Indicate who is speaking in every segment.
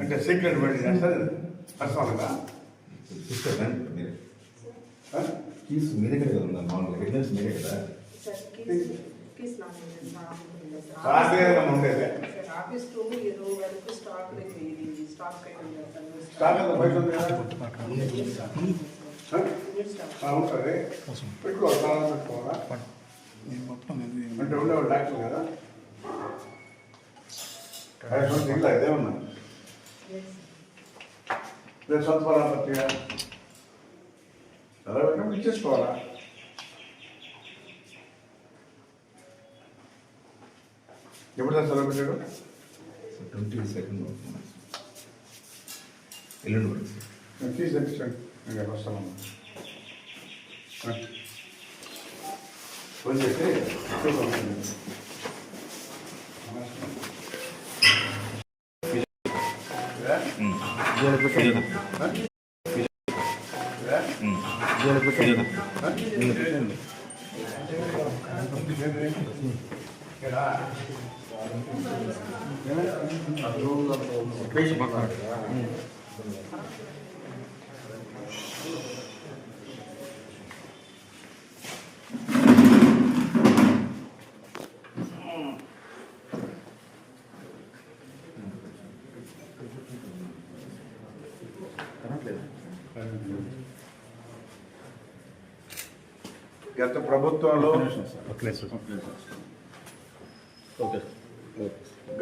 Speaker 1: అంటే secret medicine sir పర్సనల్గా
Speaker 2: keys మీ దగ్గర కదా ఉందా మామూలుగా ఎవిడెన్స్ మీరే కదా
Speaker 3: ఆఫీస్ రూమ్ ఇరవై వరకు స్టాక్ స్టాక్
Speaker 1: స్టాక్ బయట ఉంది కదా ఉంటుంది పెట్టుకో అంటే ఉండేవాడు డాక్టర్ కదా? అటువంటి ఇంకా ఇదేమన్నా రేపు సొంత పరాపత్తిగా చదవకుండా ఇచ్చేసుకోవాలా? ఎప్పుడు సార్ సెలవు పెట్టాడు
Speaker 2: ట్వంటీ సెకండ్ ఎల్లుండి వరకు
Speaker 1: తీసి తెప్పించండి నేను రేపు వస్తాను ఫోన్ చేసి చూసుకోండి. ఇదా? ఇదా? ఇదా? ఎడా? పేజీ పక్కన గత ప్రభుత్వంలో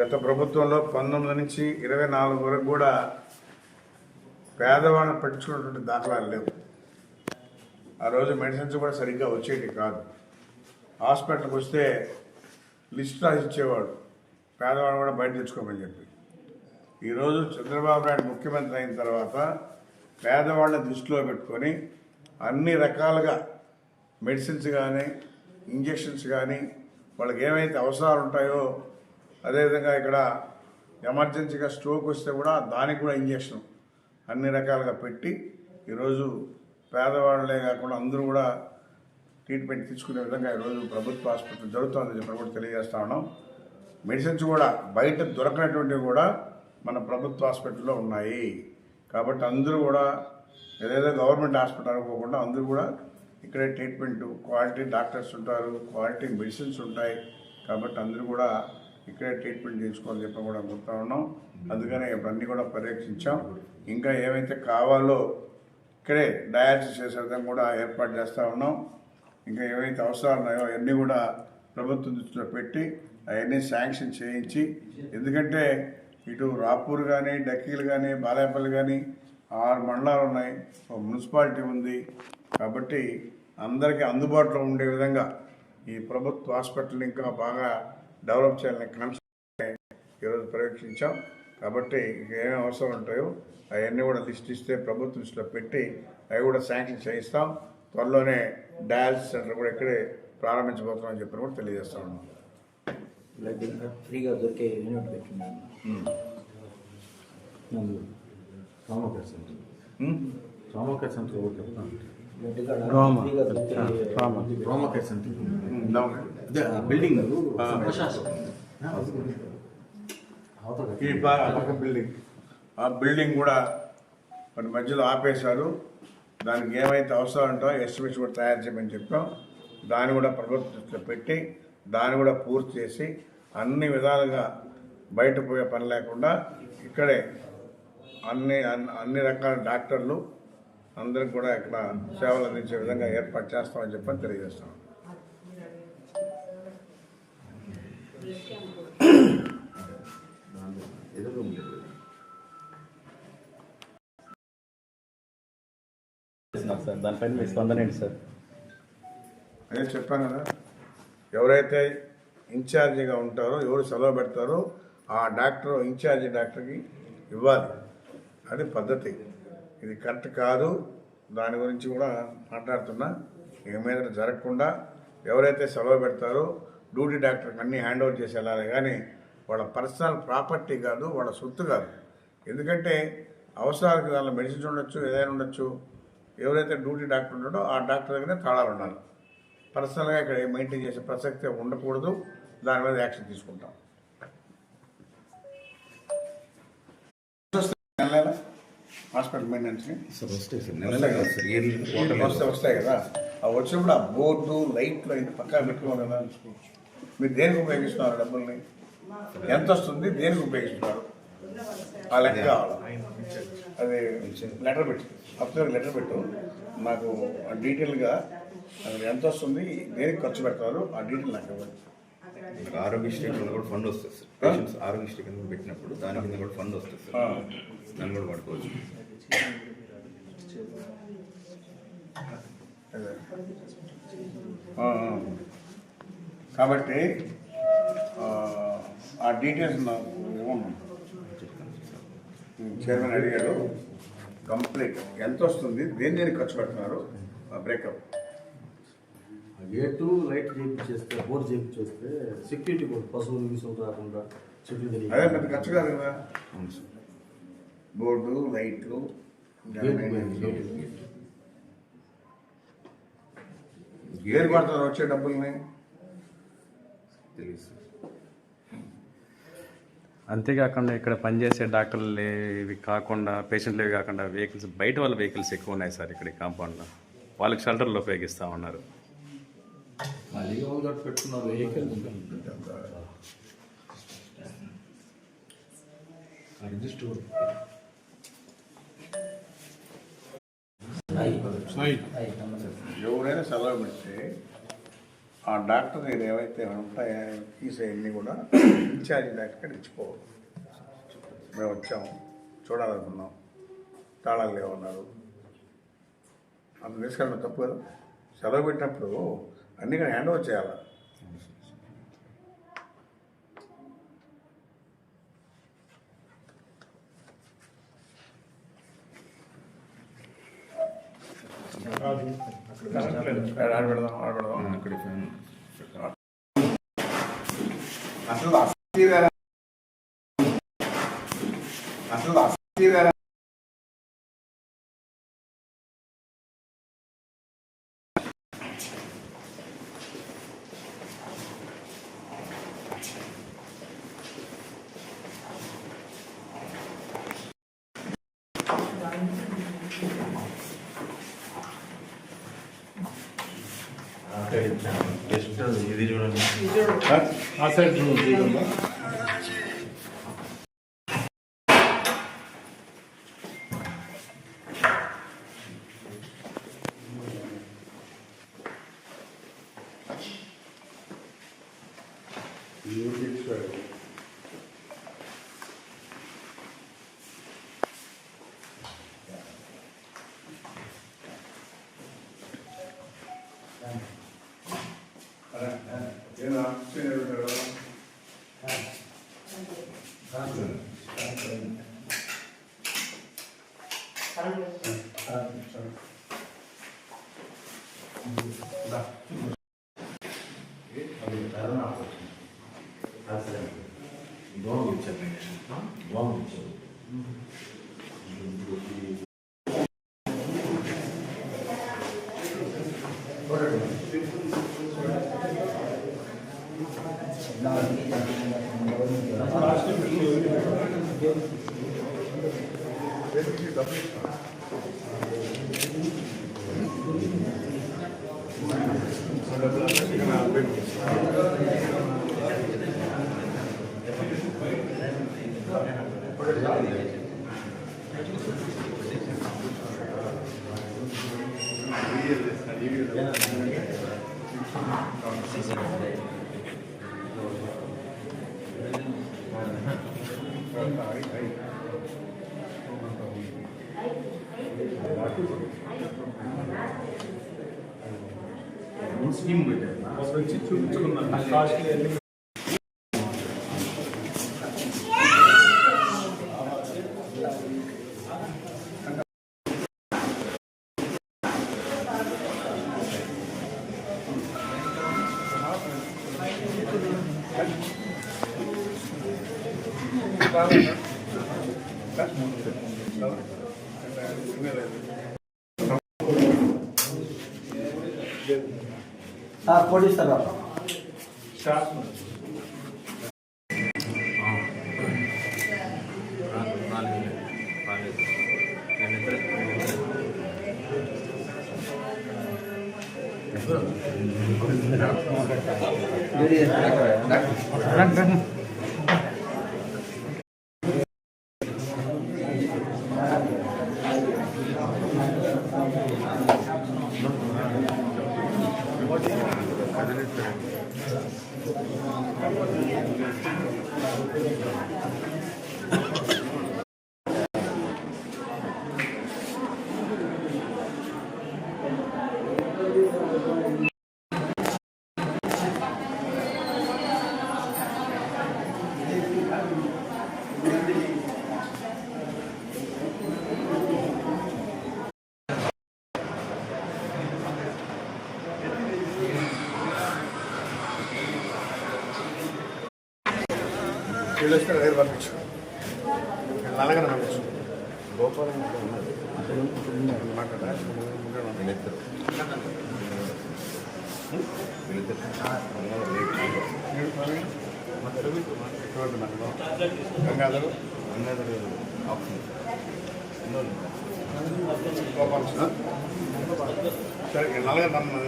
Speaker 1: గత ప్రభుత్వంలో పంతొమ్మిది నుంచి ఇరవై నాలుగు వరకు కూడా పేదవాళ్ళని పట్టించుకున్నటువంటి దాఖలాలు లేవు. ఆ రోజు మెడిసిన్స్ కూడా సరిగ్గా వచ్చేటి కాదు. హాస్పిటల్కి వస్తే లిస్ట్ రాసి ఇచ్చేవాడు పేదవాడు కూడా బయట తెచ్చుకోమని చెప్పి. ఈరోజు చంద్రబాబు నాయుడు ముఖ్యమంత్రి అయిన తర్వాత పేదవాళ్ళని దృష్టిలో పెట్టుకొని అన్ని రకాలుగా మెడిసిన్స్ కానీ ఇంజెక్షన్స్ కానీ వాళ్ళకి ఏమైతే అవసరాలు ఉంటాయో అదేవిధంగా ఇక్కడ ఎమర్జెన్సీగా స్ట్రోక్ వస్తే కూడా దానికి కూడా ఇంజెక్షన్ అన్ని రకాలుగా పెట్టి ఈరోజు పేదవాళ్ళే కాకుండా అందరూ కూడా ట్రీట్మెంట్ తీసుకునే విధంగా ఈరోజు ప్రభుత్వ ఆసుపత్రి జరుగుతుందని చెప్పి కూడా తెలియజేస్తా ఉన్నాం. మెడిసిన్స్ కూడా బయట దొరకనటువంటివి కూడా మన ప్రభుత్వ హాస్పిటల్లో ఉన్నాయి. కాబట్టి అందరూ కూడా ఏదైతే గవర్నమెంట్ హాస్పిటల్ అనుకోకుండా అందరూ కూడా ఇక్కడే ట్రీట్మెంట్ క్వాలిటీ డాక్టర్స్ ఉంటారు క్వాలిటీ మెడిసిన్స్ ఉంటాయి. కాబట్టి అందరూ కూడా ఇక్కడే ట్రీట్మెంట్ చేసుకోవాలని చెప్పి కూడా కోరుతా ఉన్నాం. అందుకనే ఇవన్నీ కూడా పర్యవేక్షించాం ఇంకా ఏవైతే కావాలో ఇక్కడే డయాలసిస్ చేసే విధంగా కూడా ఏర్పాటు చేస్తూ ఉన్నాం. ఇంకా ఏవైతే అవసరాలు ఉన్నాయో అవన్నీ కూడా ప్రభుత్వం దృష్టిలో పెట్టి అవన్నీ శాంక్షన్ చేయించి ఎందుకంటే ఇటు రాపూర్ కానీ డక్కీలు కానీ బాలేపల్లి కానీ ఆరు మండలాలు ఉన్నాయి. ఒక మున్సిపాలిటీ ఉంది. కాబట్టి అందరికీ అందుబాటులో ఉండే విధంగా ఈ ప్రభుత్వ హాస్పిటల్ ఇంకా బాగా డెవలప్ చేయాలని కాన్సెప్ట్ ఈరోజు పరీక్షించాం కాబట్టి ఇక ఏమేమి అవసరం ఉంటాయో అవన్నీ కూడా లిస్ట్ ఇస్తే ప్రభుత్వ దృష్టిలో పెట్టి అవి కూడా శాంక్షన్ చేయిస్తాం. త్వరలోనే డయాలసిస్ సెంటర్ కూడా ఇక్కడే ప్రారంభించబోతున్నామని చెప్పి కూడా తెలియజేస్తా ఉన్నాం.
Speaker 4: ఫ్రీగా దొరికే యూనిట్ పెట్టినాను. నందు
Speaker 5: ట్రామా సెంటర్? ట్రామా సెంటర్ అదే బిల్డింగ్
Speaker 1: ఈ పక్క బిల్డింగ్ ఆ బిల్డింగ్ కూడా మరి మధ్యలో ఆపేశారు. దానికి ఏమైతే అవసరం ఉంటో ఎస్టిమేట్స్ కూడా తయారు చేయమని చెప్పాం. దాన్ని కూడా ప్రభుత్వ పెట్టి దాన్ని కూడా పూర్తి చేసి అన్ని విధాలుగా బయట పోయే పని లేకుండా ఇక్కడే అన్ని అన్ని- అన్ని రకాల డాక్టర్లు అందరికి కూడా ఇక్కడ సేవలు అందించే విధంగా ఏర్పాటు చేస్తామని చెప్పని తెలియజేస్తాం.
Speaker 5: సార్ దానిపైన మీ స్పందన ఏంటి సార్?
Speaker 1: అదే చెప్పాను కదా ఎవరైతే ఇన్ఛార్జిగా ఉంటారో ఎవరు సెలవు పెడతారో ఆ డాక్టర్ ఇన్ఛార్జి డాక్టర్కి ఇవ్వాలి. అది పద్ధతి. ఇది కరెక్ట్ కాదు. దాని గురించి కూడా మాట్లాడుతున్నా. ఇక మీద జరగకుండా ఎవరైతే సెలవు పెడతారో డ్యూటీ డాక్టర్కి అన్నీ హ్యాండ్ ఓవర్ చేసి వెళ్ళాలి. కానీ వాళ్ళ పర్సనల్ ప్రాపర్టీ కాదు వాళ్ళ సొత్తు కాదు. ఎందుకంటే అవసరాలకు దానిలో మెడిసిన్స్ ఉండొచ్చు ఏదైనా ఉండొచ్చు. ఎవరైతే డ్యూటీ డాక్టర్ ఉంటాడో ఆ డాక్టర్ దగ్గరే తాళాలు ఉండాలి. పర్సనల్గా ఇక్కడ మెయింటైన్ చేసే ప్రసక్తి ఉండకూడదు. దాని మీద యాక్షన్ తీసుకుంటాం. హాస్పిటల్ మెయింటెనెన్స్కి
Speaker 2: సార్ వస్తాయి సార్ నెల నెల కాదు సార్ ఇయర్లీ
Speaker 1: వస్తే వస్తాయి కదా. అవి వచ్చినప్పుడు ఆ బోర్డు లైట్లు అయితే పక్కా పెట్టుకోవాలి కదా మీరు దేనికి ఉపయోగిస్తున్నారు డబ్బుల్ని? ఎంత వస్తుంది? దేనికి ఉపయోగిస్తున్నారు? ఆ లెక్క కావాలి? అది లెటర్ పెట్టు. అఫ్సర్ లెటర్ పెట్టు. నాకు డీటెయిల్గా అది ఎంత వస్తుంది దేనికి ఖర్చు పెడతారు ఆ డీటెయిల్ నాకు ఇవ్వండి.
Speaker 2: ఆరోగ్యశ్రీ కింద కూడా ఫండ్ వస్తుంది సార్. పేషెంట్స్ ఆరోగ్యశ్రీ కింద పెట్టినప్పుడు దాని కింద కూడా ఫండ్ వస్తుంది సార్. దాన్ని కూడా పడుకోవచ్చు.
Speaker 1: కాబట్టి ఆ, డీటెయిల్స్ నాకు ఇవ్వండి. చైర్మన్ అడిగాడు కంప్లీట్. ఎంత వస్తుంది? దేని దేనికి ఖర్చు పెడుతున్నారు? బ్రేకప్
Speaker 6: గేటు లైట్ చేయించేస్తే బోర్ చేయించేస్తే సెక్యూరిటీ కూడా పశువులు రాకుండా చెట్లు
Speaker 1: అదే పెద్ద ఖర్చు కాదు కదా.
Speaker 2: అవును సార్.
Speaker 1: బోర్డు లైట్లు ఏది పడుతున్నారు వచ్చే డబ్బుల్ని.
Speaker 2: తెలియదు సార్
Speaker 5: అంతేకాకుండా ఇక్కడ పనిచేసే డాక్టర్లు ఇవి కాకుండా పేషెంట్లు ఇవి కాకుండా వెహికల్స్ బయట వాళ్ళ వెహికల్స్ ఎక్కువ ఉన్నాయి సార్ ఇక్కడ ఈ కాంపౌండ్లో వాళ్ళకి షెల్టర్లు ఉపయోగిస్తూ ఉన్నారు.
Speaker 6: పెట్టుకున్నారు
Speaker 1: ఎవరైనా సెలవు పెడితే ఆ డాక్టర్ దగ్గర ఏవైతే ఉంటాయో ఫీజు అవన్నీ కూడా ఇన్ఛార్జ్ డాక్టర్ ఇచ్చిపోవాలి మేము వచ్చాము చూడాలనుకున్నాం తాళాలు లేవన్నారు. అంత తీసుకెళ్ళడం తప్పు కదా. సెలవు పెట్టినప్పుడు అన్ని కూడా హ్యాండ్ ఓవర్ చేయాలి? ఆడ పెడదాం ఆడ పెడదాం
Speaker 2: అక్కడ ఫ్యాన్
Speaker 1: అసలు అస్థి వేరే అసలు
Speaker 6: ಎಷ್ಟು
Speaker 1: ಇದು
Speaker 6: ನೋಡೋಣ ಹಾಂ sir Muslim bilir. Çünkü
Speaker 4: çok karşılığı
Speaker 5: তারপরে স্যার Gracias. Gracias.
Speaker 1: వీళ్ళు వస్తే దగ్గర పంపించు నల్లగన పంపించు
Speaker 2: గోపాలం.
Speaker 1: గంగాధరు
Speaker 2: ఉన్నోళ్ళు.
Speaker 1: గోపాలకృష్ణ సరే నల్లగన నన్ను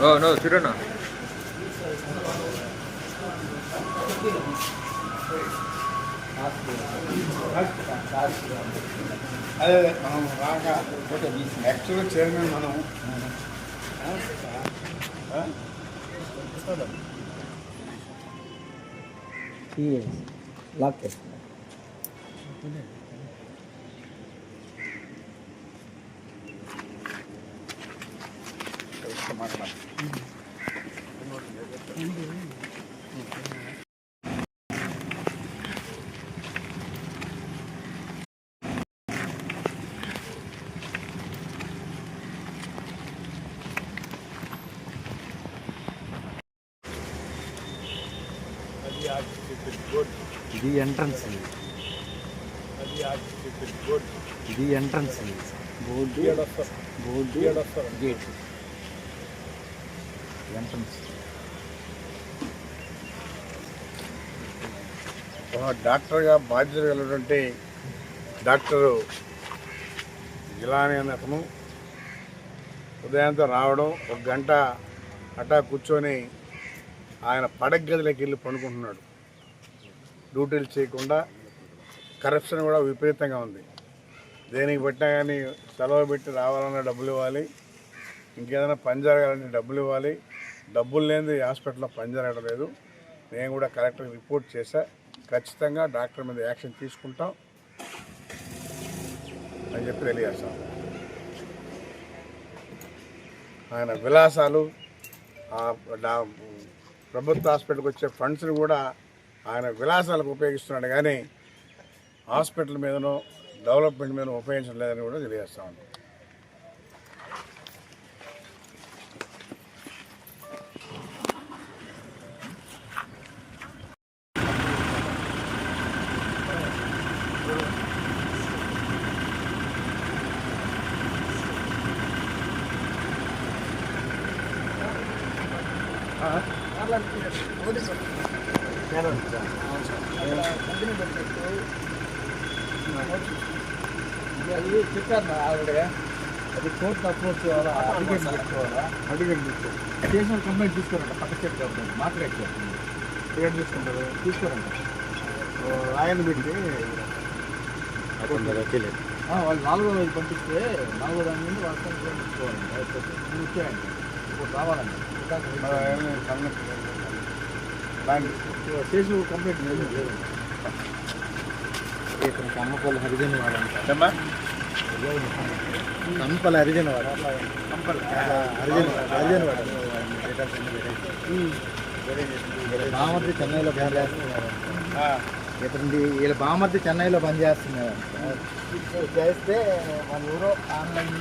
Speaker 7: ఓ నో చూడన్నా
Speaker 1: అదే అదే మనం రాక యాక్చువల్గా చైర్మన్ మనం?
Speaker 4: లాక్ చేస్తున్నా ఇది ఎంట్రన్స్ ఇది entrance board board gate entrance.
Speaker 1: ఒక డాక్టర్గా బాధ్యత కలిగినటువంటి డాక్టరు ఇలానే అనే అతను ఉదయంతో రావడం ఒక గంట అటా కూర్చొని ఆయన పడక గదిలోకి వెళ్ళి పడుకుంటున్నాడు. డ్యూటీలు చేయకుండా కరప్షన్ కూడా విపరీతంగా ఉంది. దేనికి పెట్టినా కానీ సెలవు పెట్టి రావాలన్నా డబ్బులు ఇవ్వాలి. ఇంకేదైనా పని జరగాలంటే డబ్బులు ఇవ్వాలి. డబ్బులు లేనిది హాస్పిటల్లో పనిచేయడం లేదు. నేను కూడా కలెక్టర్కి రిపోర్ట్ చేశా. ఖచ్చితంగా డాక్టర్ మీద యాక్షన్ తీసుకుంటాం అని చెప్పి తెలియజేస్తాం ఆయన విలాసాలు ప్రభుత్వ హాస్పిటల్కి వచ్చే ఫండ్స్ని కూడా ఆయన విలాసాలకు ఉపయోగిస్తున్నాడు. కానీ హాస్పిటల్ మీదనో డెవలప్మెంట్ మీద ఉపయోగించడం లేదని కూడా తెలియజేస్తా ఉన్నాం.
Speaker 4: అది చెప్పారు ఆవిడ అది కోర్టు అప్రోచ్ చేయాలా అడిగేట్ తీసుకోవాలా
Speaker 1: అడిగండి తీసుకో.
Speaker 4: స్టేషన్ కంప్లైంట్ తీసుకోరంట పక్క స్టేట్ కంప్లైంట్ మాట్లాడే
Speaker 1: ఏం తీసుకుంటారు
Speaker 4: తీసుకోరంట
Speaker 1: ఆయన పెట్టి
Speaker 4: వాళ్ళు నాలుగో రోజు పంపిస్తే నాలుగో దాని నుండి వాళ్ళు కంప్లైంట్ తీసుకోవాలంట అయిపోతే నువ్వు
Speaker 1: దాన్ని
Speaker 4: స్టేషన్ కంప్లైంట్ లేదు లేదు ఇతనికి అమ్మపల్లి హరిజన్ వాడంట
Speaker 1: ఏమ్మా?
Speaker 4: కంపల్ హరిజన్ వాడు హరిజన్ హరిజన్ వాడు బామర్ది చెన్నైలో పనిచేస్తున్నారు
Speaker 1: ఆ.
Speaker 4: ఇతని వీళ్ళ బామర్ది చెన్నైలో పనిచేస్తున్నారు చేస్తే మన ఊరు ఆన్లైన్